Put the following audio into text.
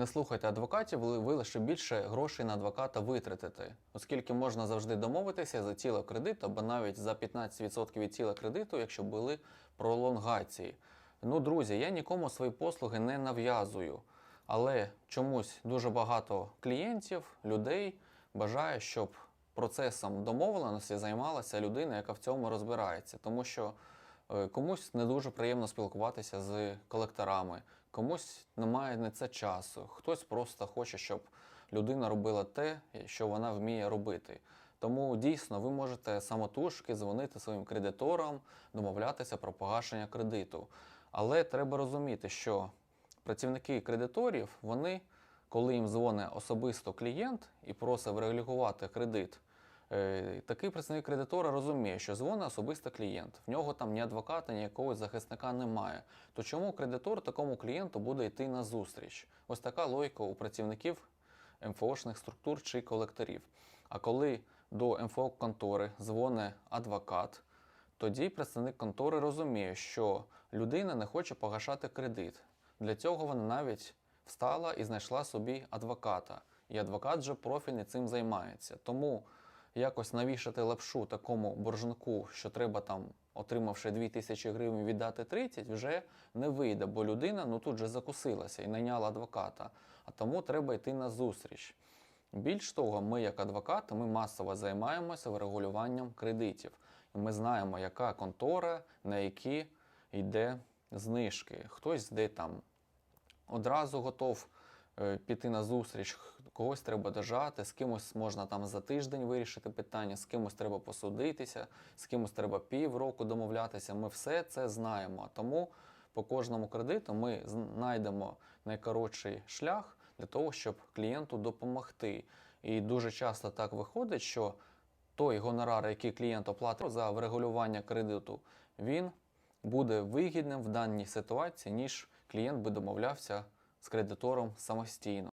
Не слухайте адвокатів, ви лише більше грошей на адвоката витратите, оскільки можна завжди домовитися за тіло кредиту або навіть за 15% від тіла кредиту, якщо були пролонгації. Ну, друзі, я нікому свої послуги не нав'язую, але чомусь дуже багато клієнтів, людей бажає, щоб процесом домовленості займалася людина, яка в цьому розбирається, тому що Комусь не дуже приємно спілкуватися з колекторами, комусь немає на це часу. Хтось просто хоче, щоб людина робила те, що вона вміє робити. Тому дійсно ви можете самотужки дзвонити своїм кредиторам, домовлятися про погашення кредиту. Але треба розуміти, що працівники кредиторів, вони, коли їм дзвонить особисто клієнт і просить врегулювати кредит, Е, Такий представник кредитора розуміє, що дзвонить особисто клієнт. В нього там ні адвоката, ні якогось захисника немає. То чому кредитор такому клієнту буде йти на зустріч? Ось така логіка у працівників МФОшних структур чи колекторів. А коли до МФО контори дзвонить адвокат, тоді представник контори розуміє, що людина не хоче погашати кредит. Для цього вона навіть встала і знайшла собі адвоката. І адвокат вже профільний цим займається. Тому якось навішати лапшу такому боржнику, що треба там, отримавши 2 тисячі гривень, віддати 30, вже не вийде, бо людина ну тут же закусилася і найняла адвоката. А тому треба йти на зустріч. Більш того, ми, як адвокати, ми масово займаємося врегулюванням кредитів. І ми знаємо, яка контора, на які йде знижки. Хтось де там одразу готов піти на зустріч, когось треба дожати, з кимось можна там за тиждень вирішити питання, з кимось треба посудитися, з кимось треба півроку домовлятися. Ми все це знаємо. Тому по кожному кредиту ми знайдемо найкоротший шлях для того, щоб клієнту допомогти. І дуже часто так виходить, що той гонорар, який клієнт оплатив за врегулювання кредиту, він буде вигідним в даній ситуації, ніж клієнт би домовлявся з кредитором самостійно.